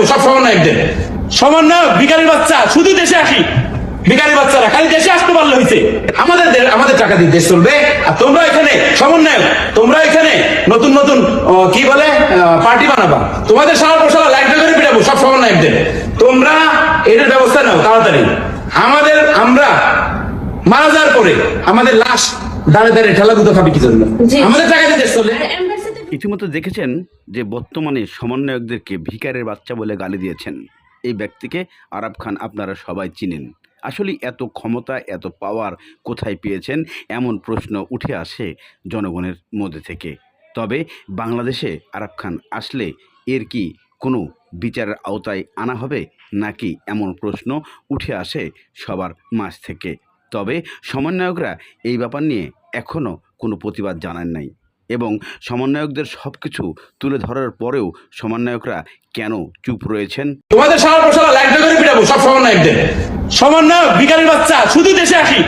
পিটাবো সব সমন্বয়কদের সমন্বয়ক বিকারের বাচ্চা শুধু দেশে আসি। বিকারি বাচ্চারা খালি দেশে আসতে পারলে হয়েছে আমাদের আমাদের টাকা দিয়ে দেশ চলবে আর তোমরা এখানে সমন্বয়ক তোমরা এখানে নতুন নতুন কি বলে পার্টি বানাবা। তোমাদের সারা পোশালা লাইট করে পিটাবো সব সমন্বয়কদের তোমরা এটার ব্যবস্থা নাও তাড়াতাড়ি। আমাদের আমরা মারা যাওয়ার পরে আমাদের লাশ দাঁড়ে দাঁড়িয়ে ঠেলা দুটো খাবি কি জন্য? আমাদের টাকা দিয়ে দেশ চলে ইতিমধ্যে দেখেছেন যে বর্তমানে সমন্বয়কদেরকে ভিকারের বাচ্চা বলে গালি দিয়েছেন। এই ব্যক্তিকে আরাব খান আপনারা সবাই চিনেন। আসলে এত ক্ষমতা, এত পাওয়ার কোথায় পেয়েছেন? এমন প্রশ্ন উঠে আসে জনগণের মধ্যে থেকে। তবে বাংলাদেশে আরাব খান আসলে এর কি কোনো বিচারের আওতায় আনা হবে? নাকি এমন প্রশ্ন উঠে আসে সবার মাঝ থেকে? তবে সমন্বয়করা এই ব্যাপার নিয়ে এখনও কোনো প্রতিবাদ জানান নাই। এবং সমন্বয়কদের সব কিছু তুলে ধরার পরেও সমন্বয়করা কেন চুপ রয়েছেন? তোমাদের সারা পোশালা লাইট করে পিটাবো, সব সমন্বয়কদের। সমন্বয়ক বিকারের বাচ্চা, শুধু দেশে আসি।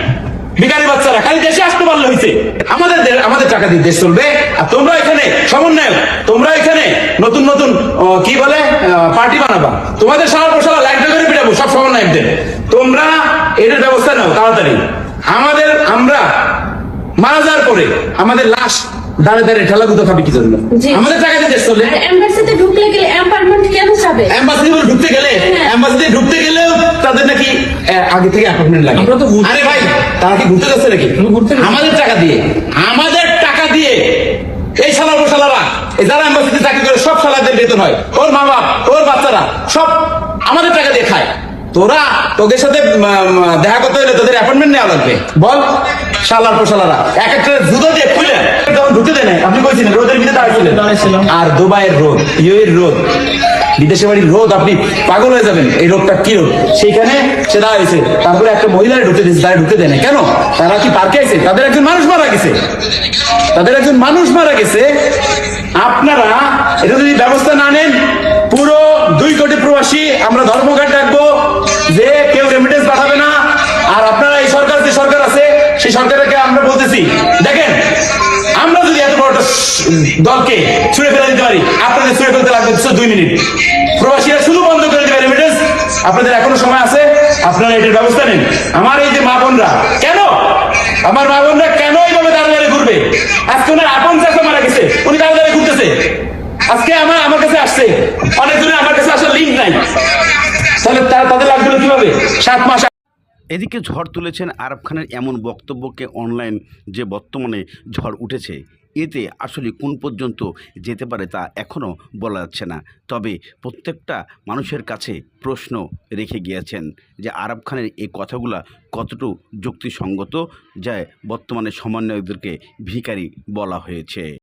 বিকারি বাচ্চারা খালি দেশে আসতে পারলে হয়েছে আমাদের আমাদের টাকা দিয়ে দেশ চলবে। আর তোমরা এখানে, সমন্বয়ক, তোমরা এখানে নতুন নতুন কি বলে পার্টি বানাবা। তোমাদের সারা পোশালা লাইট করে পিটাবো, সব সমন্বয়কদের। তোমরা এটার ব্যবস্থা নাও, তাড়াতাড়ি। আমাদের, আমরা মারা যাওয়ার পরে, আমাদের লাশ দাঁড়ে ঠেলা খাবি কি জন্য? আমাদের টাকা দিয়ে দেশ চলে। আর ঢুকলে গেলে অ্যাপার্টমেন্ট কেন যাবে? অ্যাম্বাসিডি ঢুকতে গেলে? হ্যাঁ। ঢুকতে গেলেও তাদের নাকি আগে থেকে অ্যাপার্টমেন্ট লাগে। আমরা তো আরে ভাই তারা কি ঘুরতে যাচ্ছে নাকি? ঘুরতে আমাদের টাকা দিয়ে আমাদের টাকা দিয়ে এই শালার শালারা যারা অ্যাম্বাসিতে চাকরি করে সব শালাদের বেতন হয়। ওর মা বাপ ওর বাচ্চারা সব আমাদের টাকা দিয়ে খায়। তোরা তোদের সাথে দেখা করতে হলে তোদের অ্যাপয়েন্টমেন্ট নেওয়া লাগবে। বল শালার পোশালারা এক একটা জুতো দিয়ে ঢুকতে দেয় আপনি কইছিলেন রোদের ভিতরে দাঁড়িয়েছিলেন। আর দুবাইয়ের রোদ ইউএর রোদ বিদেশে বাড়ির রোদ আপনি পাগল হয়ে যাবেন। এই রোগটা কি রোগ সেইখানে সে দাঁড়াইছে তারপরে একটা মহিলার ঢুকতে দিয়েছে তারা ঢুকতে দেয় না কেন? তারা কি পার্কে আছে তাদের একজন মানুষ মারা গেছে। তাদের একজন মানুষ মারা গেছে। আপনারা এটা যদি ব্যবস্থা না নেন পুরো দুই কোটি প্রবাসী আমরা ধর্মঘাট ডাকবো যে কেউ রেমিটেন্স পাঠাবে না। আর আপনারা এই সরকার যে সরকার আছে সেই সরকারকে দলকে ছুড়ে ফেলে দিতে পারি। আপনাদের ছুড়ে ফেলতে লাগবে দুই মিনিট। প্রবাসীরা শুধু বন্ধ করে দেবে রেমিটেন্স আপনাদের এখনও সময় আছে, আপনারা এটার ব্যবস্থা নেন। আমার এই যে মা বোনরা, কেন? আমার মা বোনরা কেন এইভাবে দাঁড়িয়ে ঘুরবে? আজকে ওনার আপন চাষা মারা গেছে, উনি দাঁড়িয়ে ঘুরতেছে। আজকে আমার আমার কাছে আসছে। অনেক দূরে আমার কাছে আসার লিঙ্ক নাই। তাহলে তারা তাদের লাগবে কীভাবে? সাত মাস এদিকে ঝড় তুলেছেন আরব খানের এমন বক্তব্যকে অনলাইন যে বর্তমানে ঝড় উঠেছে এতে আসলে কোন পর্যন্ত যেতে পারে তা এখনও বলা যাচ্ছে না। তবে প্রত্যেকটা মানুষের কাছে প্রশ্ন রেখে গিয়েছেন যে আরব খানের এই কথাগুলা কতটুকু যুক্তিসঙ্গত যায় বর্তমানে সমন্বয়কদেরকে ভিখারি বলা হয়েছে।